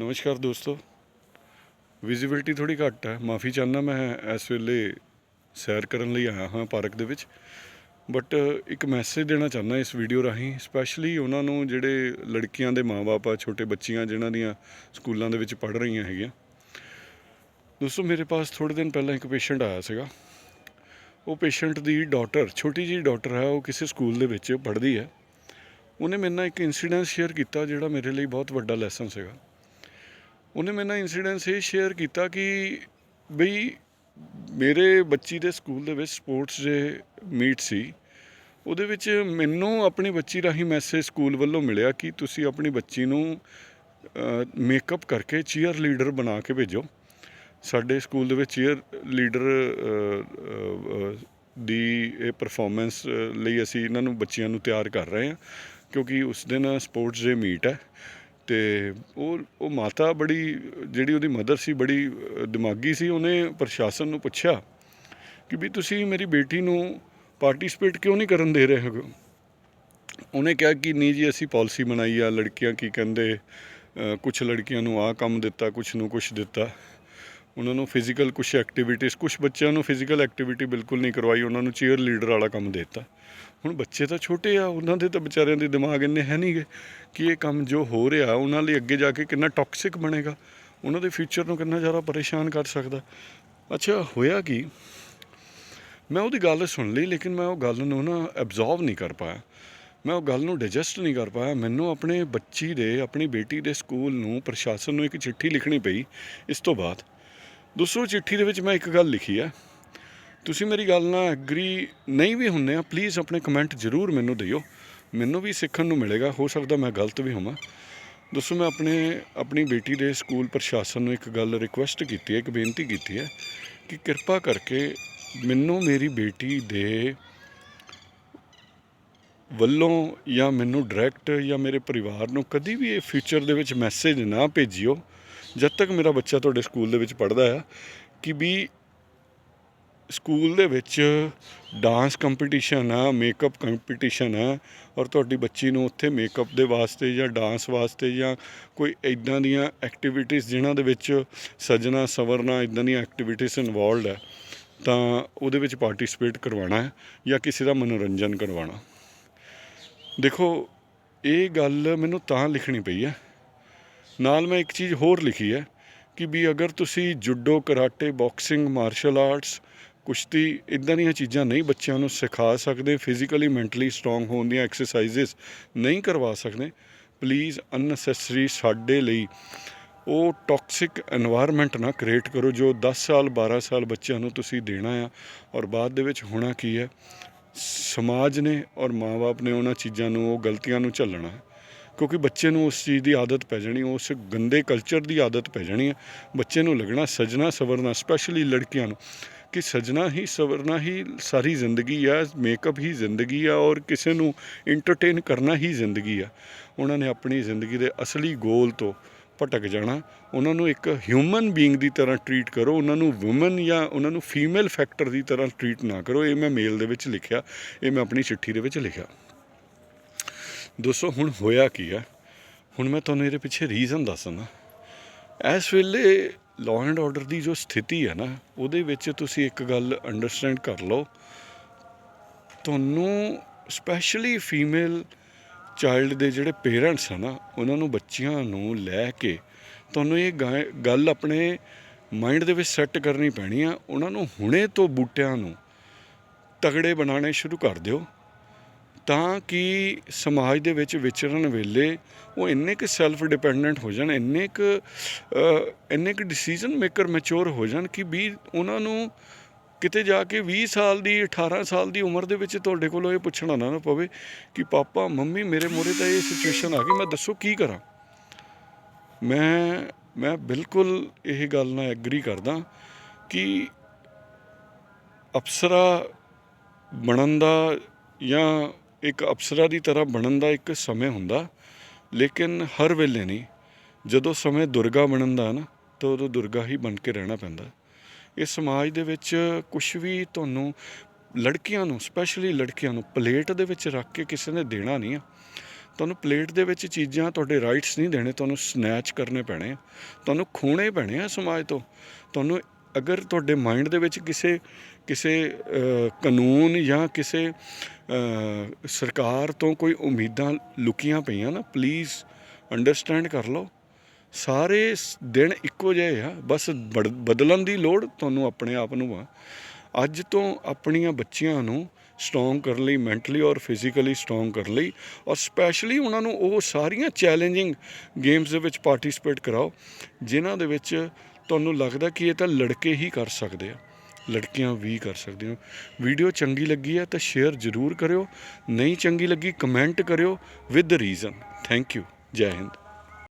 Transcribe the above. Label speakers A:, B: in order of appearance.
A: ਨਮਸਕਾਰ ਦੋਸਤੋ। ਵਿਜ਼ਿਬਿਲਟੀ ਥੋੜੀ ਘੱਟ ਹੈ। ਮਾਫੀ ਚਾਹੁੰਦਾ ਮੈਂ ਇਸ ਵੇਲੇ ਸੈਰ ਕਰਨ ਲਈ ਆਇਆ ਹਾਂ ਪਾਰਕ ਦੇ ਵਿੱਚ। ਬਟ ਇੱਕ ਮੈਸੇਜ ਦੇਣਾ ਚਾਹੁੰਦਾ ਇਸ ਵੀਡੀਓ ਰਾਹੀਂ ਸਪੈਸ਼ਲੀ ਉਹਨਾਂ ਨੂੰ ਜਿਹੜੇ ਲੜਕੀਆਂ ਦੇ ਮਾਪੇ ਆ, ਛੋਟੇ ਬੱਚੀਆਂ ਜਿਨ੍ਹਾਂ ਦੀਆਂ ਸਕੂਲਾਂ ਦੇ ਵਿੱਚ ਪੜ ਰਹੀਆਂ ਹੈਗੀਆਂ। ਦੋਸਤੋ, ਮੇਰੇ ਪਾਸ ਥੋੜੇ ਦਿਨ ਪਹਿਲਾਂ ਇੱਕ ਪੇਸ਼ੈਂਟ ਆਇਆ ਸੀਗਾ। ਉਹ ਪੇਸ਼ੈਂਟ ਦੀ ਡਾਟਰ ਛੋਟੀ ਜਿਹੀ ਡਾਟਰ ਹੈ, ਉਹ ਕਿਸੇ ਸਕੂਲ ਦੇ ਵਿੱਚ ਪੜ੍ਹਦੀ ਹੈ। ਉਹਨੇ ਮੇਰੇ ਨਾਲ ਇੱਕ ਇਨਸੀਡੈਂਟ ਸ਼ੇਅਰ ਕੀਤਾ ਜਿਹੜਾ ਮੇਰੇ ਲਈ ਬਹੁਤ ਵੱਡਾ ਲੈਸਨ ਸੀਗਾ। ਉਹਨੇ ਮੇਰੇ ਨਾਲ ਇਨਸੀਡੈਂਸ ਇਹ ਸ਼ੇਅਰ ਕੀਤਾ ਕਿ ਬਈ ਮੇਰੇ ਬੱਚੀ ਦੇ ਸਕੂਲ ਦੇ ਵਿੱਚ ਸਪੋਰਟਸ ਦੇ ਮੀਟ ਸੀ। ਉਹਦੇ ਵਿੱਚ ਮੈਨੂੰ ਆਪਣੀ ਬੱਚੀ ਰਾਹੀਂ ਮੈਸੇਜ ਸਕੂਲ ਵੱਲੋਂ ਮਿਲਿਆ ਕਿ ਤੁਸੀਂ ਆਪਣੀ ਬੱਚੀ ਨੂੰ ਮੇਕਅਪ ਕਰਕੇ ਚੀਅਰ ਲੀਡਰ ਬਣਾ ਕੇ ਭੇਜੋ। ਸਾਡੇ ਸਕੂਲ ਦੇ ਵਿੱਚ ਚੀਅਰ ਲੀਡਰ ਦੀ ਇਹ ਪਰਫਾਰਮੈਂਸ ਲਈ ਅਸੀਂ ਇਹਨਾਂ ਨੂੰ ਬੱਚਿਆਂ ਨੂੰ ਤਿਆਰ ਕਰ ਰਹੇ ਹਾਂ, ਕਿਉਂਕਿ ਉਸ ਦਿਨ ਸਪੋਰਟਸ ਡੇ ਮੀਟ ਹੈ। ਤੇ ਉਹ ਉਹ ਮਾਤਾ ਬੜੀ, ਜਿਹੜੀ ਉਹਦੀ ਮਦਰ ਸੀ, ਬੜੀ ਦਿਮਾਗੀ ਸੀ, ਉਹਨੇ ਪ੍ਰਸ਼ਾਸਨ ਨੂੰ ਪੁੱਛਿਆ ਕਿ ਵੀ ਤੁਸੀਂ ਮੇਰੀ ਬੇਟੀ ਨੂੰ ਪਾਰਟਿਸਿਪੇਟ ਕਿਉਂ ਨਹੀਂ ਕਰਨ ਦੇ ਰਹੇ ਹੋ? ਉਹਨੇ ਕਿਹਾ ਕਿ ਨਹੀਂ ਜੀ, ਅਸੀਂ ਪਾਲਿਸੀ ਬਣਾਈ ਆ, ਲੜਕੀਆਂ ਕੀ ਕਹਿੰਦੇ ਕੁਝ ਲੜਕੀਆਂ ਨੂੰ ਆਹ ਕੰਮ ਦਿੱਤਾ ਕੁਝ ਨੂੰ ਕੁਝ ਦਿੱਤਾ। ਉਹਨਾਂ ਨੂੰ ਫਿਜ਼ੀਕਲ ਕੁਝ ਐਕਟੀਵਿਟੀਜ਼ ਕੁਝ ਬੱਚਿਆਂ ਨੂੰ ਫਿਜ਼ੀਕਲ ਐਕਟੀਵਿਟੀ ਬਿਲਕੁਲ ਨਹੀਂ ਕਰਵਾਈ, ਉਹਨਾਂ ਨੂੰ ਚੀਅਰ ਲੀਡਰ ਵਾਲਾ ਕੰਮ ਦੇ ਦਿੱਤਾ। ਹੁਣ ਬੱਚੇ ਤਾਂ ਛੋਟੇ ਆ, ਉਹਨਾਂ ਦੇ ਤਾਂ ਵਿਚਾਰਿਆਂ ਦੇ ਦਿਮਾਗ ਇੰਨੇ ਹੈ ਨਹੀਂਗੇ ਕਿ ਇਹ ਕੰਮ ਜੋ ਹੋ ਰਿਹਾ, ਉਹਨਾਂ ਲਈ ਅੱਗੇ ਜਾ ਕੇ ਕਿੰਨਾ ਟੌਕਸਿਕ ਬਣੇਗਾ, ਉਹਨਾਂ ਦੇ ਫਿਊਚਰ ਨੂੰ ਕਿੰਨਾ ਜ਼ਿਆਦਾ ਪਰੇਸ਼ਾਨ ਕਰ ਸਕਦਾ। ਅੱਛਾ, ਹੋਇਆ ਕੀ? ਮੈਂ ਉਹਦੀ ਗੱਲ ਸੁਣ ਲਈ, ਲੇਕਿਨ ਮੈਂ ਉਹ ਗੱਲ ਨੂੰ ਨਾ ਐਬਜ਼ੌਰਬ ਨਹੀਂ ਕਰ ਪਾਇਆ। ਮੈਂ ਉਹ ਗੱਲ ਨੂੰ ਡਾਈਜੈਸਟ ਨਹੀਂ ਕਰ ਪਾਇਆ। ਮੈਨੂੰ ਆਪਣੇ ਬੱਚੀ ਦੇ, ਆਪਣੀ ਬੇਟੀ ਦੇ ਸਕੂਲ ਨੂੰ, ਪ੍ਰਸ਼ਾਸਨ ਨੂੰ ਇੱਕ ਚਿੱਠੀ ਲਿਖਣੀ ਪਈ ਇਸ ਤੋਂ ਬਾਅਦ। ਦੋਸਤੋ ਚਿੱਠੀ ਦੇ ਵਿੱਚ ਮੈਂ ਇੱਕ ਗੱਲ ਲਿਖੀ ਹੈ ਤੁਸੀਂ ਮੇਰੀ ਗੱਲ ਨਾਲ ਐਗਰੀ ਨਹੀਂ ਵੀ ਹੁੰਦੇ ਆ ਪਲੀਜ਼ ਆਪਣੇ ਕਮੈਂਟ ਜ਼ਰੂਰ ਮੈਨੂੰ ਦਿਓ। ਮੈਨੂੰ ਵੀ ਸਿੱਖਣ ਨੂੰ ਮਿਲੇਗਾ, ਹੋ ਸਕਦਾ ਮੈਂ ਗਲਤ ਵੀ ਹੋਵਾਂ। ਦੋਸਤੋ ਮੈਂ ਆਪਣੇ, ਆਪਣੀ ਬੇਟੀ ਦੇ ਸਕੂਲ ਪ੍ਰਸ਼ਾਸਨ ਨੂੰ ਇੱਕ ਗੱਲ ਰਿਕੁਐਸਟ ਕੀਤੀ ਹੈ, ਇੱਕ ਬੇਨਤੀ ਕੀਤੀ ਹੈ ਕਿ ਕਿਰਪਾ ਕਰਕੇ ਮੈਨੂੰ ਮੇਰੀ ਬੇਟੀ ਦੇ ਵੱਲੋਂ ਜਾਂ ਮੈਨੂੰ ਡਾਇਰੈਕਟ ਜਾਂ ਮੇਰੇ ਪਰਿਵਾਰ ਨੂੰ ਕਦੀ ਵੀ ਇਹ ਫਿਊਚਰ ਦੇ ਵਿੱਚ ਮੈਸੇਜ ਨਾ ਭੇਜਿਓ। ਜਦ ਤੱਕ ਮੇਰਾ ਬੱਚਾ ਤੁਹਾਡੇ ਸਕੂਲ ਦੇ ਵਿੱਚ ਪੜ੍ਹਦਾ ਆ, ਕਿ ਵੀ ਸਕੂਲ ਦੇ ਵਿੱਚ ਡਾਂਸ ਕੰਪੀਟੀਸ਼ਨ ਆ, ਮੇਕਅਪ ਕੰਪੀਟੀਸ਼ਨ ਆ, ਔਰ ਤੁਹਾਡੀ ਬੱਚੀ ਨੂੰ ਉੱਥੇ ਮੇਕਅਪ ਦੇ ਵਾਸਤੇ ਜਾਂ ਡਾਂਸ ਵਾਸਤੇ ਜਾਂ ਕੋਈ ਇਦਾਂ ਦੀਆਂ ਐਕਟੀਵਿਟੀਜ਼ ਜਿਨ੍ਹਾਂ ਦੇ ਵਿੱਚ ਸਜਣਾ, ਸਵਰਨਾ ਇਦਾਂ ਦੀਆਂ ਐਕਟੀਵਿਟੀਜ਼ ਇਨਵੋਲਡ ਹੈ ਤਾਂ ਉਹਦੇ ਵਿੱਚ ਪਾਰਟਿਸਿਪੇਟ ਕਰਵਾਉਣਾ ਹੈ ਜਾਂ ਕਿਸੇ ਦਾ ਮਨੋਰੰਜਨ ਕਰਵਾਉਣਾ। ਦੇਖੋ, ਇਹ ਗੱਲ ਮੈਨੂੰ ਤਾਂ ਲਿਖਣੀ ਪਈ ਹੈ ਨਾਲ ਮੈਂ ਇੱਕ ਚੀਜ਼ ਹੋਰ ਲਿਖੀ ਹੈ ਕਿ ਵੀ ਅਗਰ ਤੁਸੀਂ judo, karate, boxing, martial arts, ਕੁਸ਼ਤੀ ਇਦਾਂ ਦੀਆਂ ਚੀਜ਼ਾਂ ਨਹੀਂ ਬੱਚਿਆਂ ਨੂੰ ਸਿਖਾ ਸਕਦੇ ਫਿਜ਼ੀਕਲੀ ਮੈਂਟਲੀ ਸਟਰੋਂਗ ਹੋਣ ਦੀਆਂ ਐਕਸਰਸਾਈਜ਼ਸ ਨਹੀਂ ਕਰਵਾ ਸਕਦੇ ਪਲੀਜ਼ ਅਨਨੈਸੈਸਰੀ ਸਾਡੇ ਲਈ ਉਹ ਟੌਕਸਿਕ এনवायरमेंट ਨਾ ਕ੍ਰੀਏਟ ਕਰੋ ਜੋ 10 ਸਾਲ 12 ਸਾਲ ਬੱਚਿਆਂ ਨੂੰ ਤੁਸੀਂ ਦੇਣਾ ਆ ਔਰ ਬਾਅਦ ਦੇ ਵਿੱਚ ਹੋਣਾ ਕੀ ਹੈ? ਸਮਾਜ ਨੇ ਔਰ ਮਾਪੇ ਨੇ ਉਹਨਾਂ ਚੀਜ਼ਾਂ ਨੂੰ, ਉਹ ਗਲਤੀਆਂ ਨੂੰ ਝੱਲਣਾ ਕਿਉਂਕਿ ਬੱਚੇ ਨੂੰ ਉਸ ਚੀਜ਼ ਦੀ ਆਦਤ ਪੈ ਜਾਣੀ, ਉਸ ਗੰਦੇ ਕਲਚਰ ਦੀ ਆਦਤ ਪੈ ਜਾਣੀ ਹੈ। ਬੱਚੇ ਨੂੰ ਲੱਗਣਾ ਸਜਣਾ, ਸਵਰਨਾ ਸਪੈਸ਼ਲੀ ਲੜਕੀਆਂ ਨੂੰ, ਕਿ ਸਜਣਾ ਹੀ ਸਵਰਨਾ ਹੀ ਸਾਰੀ ਜ਼ਿੰਦਗੀ ਆ ਮੇਕਅਪ ਹੀ ਜ਼ਿੰਦਗੀ ਆ ਔਰ ਕਿਸੇ ਨੂੰ ਐਂਟਰਟੇਨ ਕਰਨਾ ਹੀ ਜ਼ਿੰਦਗੀ ਆ। ਉਹਨਾਂ ਨੇ ਆਪਣੀ ਜ਼ਿੰਦਗੀ ਦੇ ਅਸਲੀ ਗੋਲ ਤੋਂ ਭਟਕ ਜਾਣਾ। ਉਹਨਾਂ ਨੂੰ ਇੱਕ ਹਿਊਮਨ ਬੀਇੰਗ ਦੀ ਤਰ੍ਹਾਂ ਟਰੀਟ ਕਰੋ, ਉਹਨਾਂ ਨੂੰ ਔਮਨ ਜਾਂ ਉਹਨਾਂ ਨੂੰ ਫੀਮੇਲ ਫੈਕਟਰ ਦੀ ਤਰ੍ਹਾਂ ਟਰੀਟ ਨਾ ਕਰੋ। ਇਹ ਮੈਂ ਮੇਲ ਦੇ ਵਿੱਚ ਲਿਖਿਆ, ਇਹ ਮੈਂ ਆਪਣੀ ਚਿੱਠੀ ਦੇ ਵਿੱਚ ਲਿਖਿਆ। ਦੋਸਤੋ ਹੁਣ ਹੋਇਆ ਕੀ ਆ ਹੁਣ ਮੈਂ ਤੁਹਾਨੂੰ ਇਹਦੇ ਪਿੱਛੇ ਰੀਜ਼ਨ ਦੱਸਣਾ ਇਸ ਵੇਲੇ ਲਾਅ ਐਂਡ ਆਰਡਰ ਦੀ ਜੋ ਸਥਿਤੀ ਹੈ ਨਾ, ਉਹਦੇ ਵਿੱਚ ਤੁਸੀਂ ਇੱਕ ਗੱਲ ਅੰਡਰਸਟੈਂਡ ਕਰ ਲਓ। ਤੁਹਾਨੂੰ ਸਪੈਸ਼ਲੀ ਫੀਮੇਲ ਚਾਈਲਡ ਦੇ ਜਿਹੜੇ ਪੇਰੈਂਟਸ ਹਨ ਨਾ, ਉਹਨਾਂ ਨੂੰ ਬੱਚਿਆਂ ਨੂੰ ਲੈ ਕੇ ਤੁਹਾਨੂੰ ਇਹ ਗਾ- ਗੱਲ ਆਪਣੇ ਮਾਈਂਡ ਦੇ ਵਿੱਚ ਸੈੱਟ ਕਰਨੀ ਪੈਣੀ ਆ। ਉਹਨਾਂ ਨੂੰ ਹੁਣੇ ਤੋਂ ਬੂਟਿਆਂ ਨੂੰ ਤਗੜੇ ਬਣਾਉਣੇ ਸ਼ੁਰੂ ਕਰ ਦਿਓ। ਤਾਂ ਕਿ ਸਮਾਜ ਦੇ ਵਿੱਚ ਵਿਚਰਨ ਵੇਲੇ ਉਹ ਇੰਨੇ ਕੁ ਸੈਲਫ ਡਿਪੈਂਡੈਂਟ ਹੋ ਜਾਣ, ਇੰਨੇ ਕੁ ਇੰਨੇ ਕੁ ਡਿਸੀਜਨ ਮੇਕਰ ਮੈਚੁਰ ਹੋ ਜਾਣ ਕਿ ਵੀ ਉਹਨਾਂ ਨੂੰ ਕਿਤੇ ਜਾ ਕੇ 20 ਸਾਲ ਦੀ 18 ਸਾਲ ਦੀ ਉਮਰ ਦੇ ਵਿੱਚ ਤੁਹਾਡੇ ਕੋਲੋਂ ਇਹ ਪੁੱਛਣਾ ਨਾ ਨਾ ਪਵੇ ਕਿ ਪਾਪਾ, ਮੰਮੀ ਮੇਰੇ ਮੋਰੇ ਤਾਂ ਇਹ ਸਿਚੁਏਸ਼ਨ ਆ ਗਈ, ਮੈਂ ਦੱਸੋ ਕੀ ਕਰਾਂ? ਮੈਂ ਮੈਂ ਬਿਲਕੁਲ ਇਹ ਗੱਲ ਨਾਲ ਐਗਰੀ ਕਰਦਾ ਕਿ ਅਪਸਰਾ ਬਣਨ ਦਾ ਜਾਂ ਇੱਕ ਅਪਸਰਾ ਦੀ ਤਰ੍ਹਾਂ ਬਣਨ ਦਾ ਇੱਕ ਸਮੇਂ ਹੁੰਦਾ, ਲੇਕਿਨ ਹਰ ਵੇਲੇ ਨਹੀਂ। ਜਦੋਂ ਸਮੇਂ ਦੁਰਗਾ ਬਣਨ ਦਾ ਨਾ, ਤਾਂ ਉਦੋਂ ਦੁਰਗਾ ਹੀ ਬਣ ਕੇ ਰਹਿਣਾ ਪੈਂਦਾ। ਇਸ ਸਮਾਜ ਦੇ ਵਿੱਚ ਕੁਝ ਵੀ ਤੁਹਾਨੂੰ ਲੜਕੀਆਂ ਨੂੰ ਸਪੈਸ਼ਲੀ ਲੜਕੀਆਂ ਨੂੰ ਪਲੇਟ ਦੇ ਵਿੱਚ ਰੱਖ ਕੇ ਕਿਸੇ ਨੇ ਦੇਣਾ ਨਹੀਂ ਆ। ਤੁਹਾਨੂੰ ਪਲੇਟ ਦੇ ਵਿੱਚ ਚੀਜ਼ਾਂ ਤੁਹਾਡੇ ਰਾਈਟਸ ਨਹੀਂ ਦੇਣੇ, ਤੁਹਾਨੂੰ ਸਨੈਚ ਕਰਨੇ ਪੈਣੇ ਆ। ਤੁਹਾਨੂੰ ਖੋਣੇ ਪੈਣੇ ਆ ਸਮਾਜ ਤੋਂ। ਤੁਹਾਨੂੰ ਅਗਰ ਤੁਹਾਡੇ ਮਾਈਂਡ ਦੇ ਵਿੱਚ ਕਿਸੇ ਕਿਸੇ ਕਾਨੂੰਨ ਜਾਂ ਕਿਸੇ ਸਰਕਾਰ ਤੋਂ ਕੋਈ ਉਮੀਦਾਂ ਲੁਕੀਆਂ ਪਈਆਂ ਨਾ ਪਲੀਜ਼ ਅੰਡਰਸਟੈਂਡ ਕਰ ਲਓ। ਸਾਰੇ ਦਿਨ ਇੱਕੋ ਜਿਹੇ ਆ, ਬਸ ਬੜ- ਬਦਲਣ ਦੀ ਲੋੜ ਤੁਹਾਨੂੰ ਆਪਣੇ ਆਪ ਨੂੰ ਆ। ਅੱਜ ਤੋਂ ਆਪਣੀਆਂ ਬੱਚੀਆਂ ਨੂੰ ਸਟਰੋਂਗ ਕਰਨ ਲਈ ਮੈਂਟਲੀ ਔਰ ਫਿਜ਼ੀਕਲੀ ਸਟਰੋਂਗ ਕਰਨ ਲਈ, ਔਰ ਸਪੈਸ਼ਲੀ ਉਹਨਾਂ ਨੂੰ ਉਹ ਸਾਰੀਆਂ ਚੈਲੰਜਿੰਗ ਗੇਮਸ ਦੇ ਵਿੱਚ ਪਾਰਟਿਸਿਪੇਟ ਕਰਾਓ, ਜਿਨ੍ਹਾਂ ਦੇ ਵਿੱਚ ਤੁਹਾਨੂੰ ਲੱਗਦਾ ਕਿ ਇਹ ਤਾਂ ਲੜਕੇ ਹੀ ਕਰ ਸਕਦੇ ਆ, ਲੜਕੀਆਂ ਵੀ ਕਰ ਸਕਦੀਆਂ। ਵੀਡੀਓ ਚੰਗੀ ਲੱਗੀ ਹੈ ਤਾਂ ਸ਼ੇਅਰ ਜ਼ਰੂਰ ਕਰਿਓ, ਨਹੀਂ ਚੰਗੀ ਲੱਗੀ ਕਮੈਂਟ ਕਰਿਓ ਵਿਦ ਰੀਜ਼ਨ। ਥੈਂਕ ਯੂ, ਜੈ ਹਿੰਦ।